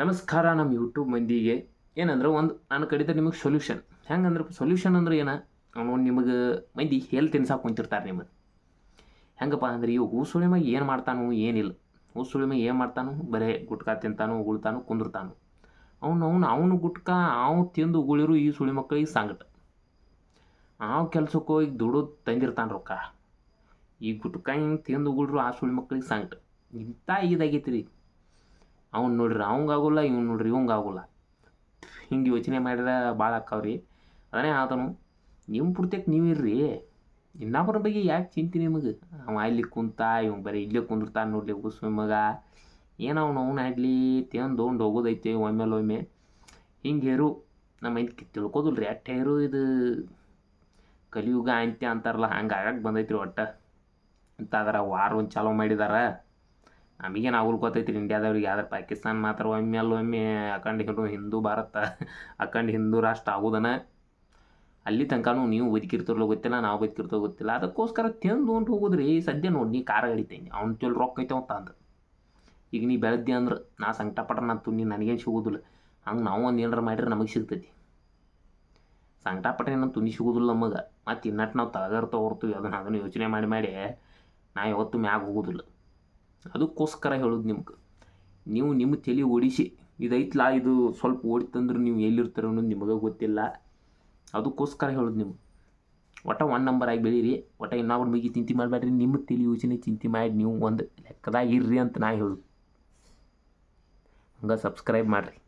ನಮಸ್ಕಾರ ನಮ್ಮ ಯೂಟ್ಯೂಬ್ ಮಂದಿಗೆ. ಏನಂದ್ರೆ ಒಂದು ನನ್ನ ಕಡಿತ ನಿಮಗೆ ಸೊಲ್ಯೂಷನ್ ಹೆಂಗಂದ್ರೆ ಸೊಲ್ಯೂಷನ್ ಅಂದ್ರೆ ಏನು? ಅವನು ನಿಮಗೆ ಮಂದಿ ಹೆಲ್ತ್ ತಿನ್ಸಾಕ ಕುಂತಿರ್ತಾರೆ ನಿಮಗೆ. ಹೆಂಗಪ್ಪ ಅಂದ್ರೆ ಈ ಹೂಸುಳಿ ಮ್ಯಾಗ ಏನು ಮಾಡ್ತಾನು ಏನಿಲ್ಲ. ಹೂಸುಳಿ ಮ್ಯಾಗ ಏನು ಮಾಡ್ತಾನು? ಬರೇ ಗುಟ್ಕಾ ತಿಂತಾನು, ಉಗುಳ್ತಾನು, ಕುಂದಿರ್ತಾನು. ಅವ್ನು ಅವ್ನು ಅವನು ಗುಟ್ಕಾ ಅವು ತಿಂದು ಉಗುಳಿರು ಈ ಸುಳಿ ಮಕ್ಕಳಿಗೆ ಸಂಗಟ. ಆ ಕೆಲ್ಸಕ್ಕೆ ಹೋಗಿ ದುಡ್ದು ತಂದಿರ್ತಾನೆ ರೊಕ್ಕ. ಈ ಗುಟ್ಕಾ ಹಿಂಗೆ ತಿಂದು ಉಗುಳ್ರು ಆ ಸುಳಿ ಮಕ್ಕಳಿಗೆ ಸಂಗಟ. ಇಂಥ ಇದಾಗೈತಿ ರೀ ಅವ್ನು ನೋಡ್ರಿ ಅವಂಗಾಗೋಲ್ಲ ಇವ್ನು ನೋಡ್ರಿ ಇವಂಗಾಗೋಲ್ಲ ಹಿಂಗೆ ಯೋಚನೆ ಮಾಡಿದ್ರೆ ಭಾಳ ಆಕ್ಕಾವ್ರಿ ಅದನ್ನೇ ಆತನು ನಿಮ್ಮ ಪುರ್ತಕ್ಕೆ ನೀವು ಇರ್ರಿ. ಇನ್ನೊಬ್ಬರ ಬಗ್ಗೆ ಯಾಕೆ ಚಿಂತೆ ನಿಮಗೆ? ಅವ ಅಲ್ಲಿ ಕುಂತ, ಇವ್ನು ಬರೀ ಇಲ್ಲೇ ಕುಂದಿರ್ತಾ ನೋಡ್ಲಿ ಉಸ್ಮೆ ಮಗ. ಏನು ಅವ್ನು ಅವ್ನು ಆಗಲಿ ತಿಂದು ಉಂಡು ಹೋಗೋದೈತೆ ಒಮ್ಮೆಲೆ ಒಮ್ಮೆ ಹಿಂಗೆ ಹೇರು, ನಮ್ಮ ಇದಕ್ಕೆ ತಿಳ್ಕೋದಿಲ್ರಿ, ಅಟ್ಟೆ ಹೇರು ಇದು. ಕಲಿಯುಗ ಅಂತ್ಯ ಅಂತಾರಲ್ಲ, ಹಂಗೆ ಆಗಕ್ಕೆ ಬಂದೈತ್ರಿ ಒಟ್ಟು. ಅಂತ ಅದರ ವಾರ ಒಂದು ಚಾಲೋ ಮಾಡಿದಾರ. ನಮಗೇನು ಅವ್ರಿಗೆ ಗೊತ್ತೈತಿ ಇಂಡಿಯಾದವ್ರಿಗೆ. ಆದ್ರೆ ಪಾಕಿಸ್ತಾನ ಮಾತ್ರ ಒಮ್ಮೆ ಅಖಂಡ ಹಿಂದೂ ಹಿಂದೂ ಭಾರತ, ಅಖಂಡ ಹಿಂದೂ ರಾಷ್ಟ್ರ ಆಗೋದನ. ಅಲ್ಲಿ ತನಕನೂ ನೀವು ಬದುಕಿರ್ತಿರಲ್ಲ ಗೊತ್ತಿಲ್ಲ, ನಾವು ಬದುಕಿರ್ತೋ ಗೊತ್ತಿಲ್ಲ. ಅದಕ್ಕೋಸ್ಕರ ತಿಂದು ಉಂಟು ಹೋಗೋದ್ರಿ. ಸದ್ಯ ನೋಡಿ ನೀ ಕಾರ ಗಡಿತೇನೆ ಅವ್ನ ಚೊಲ್ ರೊಕ್ಕ ಐತೆ ಅಂತ ಅಂದ್ರೆ ಈಗ ನೀ ಬೆಳೆದ್ದೆ ಅಂದ್ರೆ ನಾ ಸಂಕಟಪಟ್ರೆ ನಾನು ನೀ ನನಗೇನು ಸಿಗೋದಿಲ್ಲ. ಹಂಗೆ ನಾವು ಒಂದು ಏನಾರ ಮಾಡಿದ್ರೆ ನಮಗೆ ಸಿಗ್ತೈತಿ. ಸಂಕಟಪಟ್ಟ ನಾನು ತುಂಬಿ ಸಿಗೋದಿಲ್ಲ ನಮಗೆ. ಮತ್ತು ಇನ್ನಟ್ಟು ನಾವು ತಳಗರ್ತ ಹೊರ್ತೀವಿ ಅದನ್ನು ಅದನ್ನು ಯೋಚನೆ ಮಾಡಿ ಮಾಡಿ ನಾ ಯಾವತ್ತು ಮ್ಯಾಗ ಹೋಗೋದಿಲ್ಲ. ಅದಕ್ಕೋಸ್ಕರ ಹೇಳೋದು ನಿಮ್ಗೆ. ನೀವು ನಿಮ್ಮ ತಲೆ ಓಡಿಸಿ, ಇದೈತ್ಲಾ, ಇದು ಸ್ವಲ್ಪ ಓಡಿತಂದ್ರೆ ನೀವು ಎಲ್ಲಿರ್ತಾರೆ ಅನ್ನೋದು ನಿಮಗೆ ಗೊತ್ತಿಲ್ಲ. ಅದಕ್ಕೋಸ್ಕರ ಹೇಳೋದು ನಿಮ್ಗೆ. ಒಟ್ಟ ಒನ್ ನಂಬರ್ ಆಗಿ ಬೆಳೀರಿ, ಒಟ್ಟ ಇನ್ನೊಬ್ರ ಬಗ್ಗೆ ಚಿಂತೆ ಮಾಡಬೇಡ್ರಿ ನಿಮ್ಮ ತಲೆ ಯೋಚನೆ ಚಿಂತೆ ಮಾಡಿ ನೀವು ಒಂದು ಲೆಕ್ಕದಾಗ ಇರ್ರಿ ಅಂತ ನಾ ಹೇಳೋದು. ಹಂಗೆ ಸಬ್ಸ್ಕ್ರೈಬ್ ಮಾಡಿರಿ.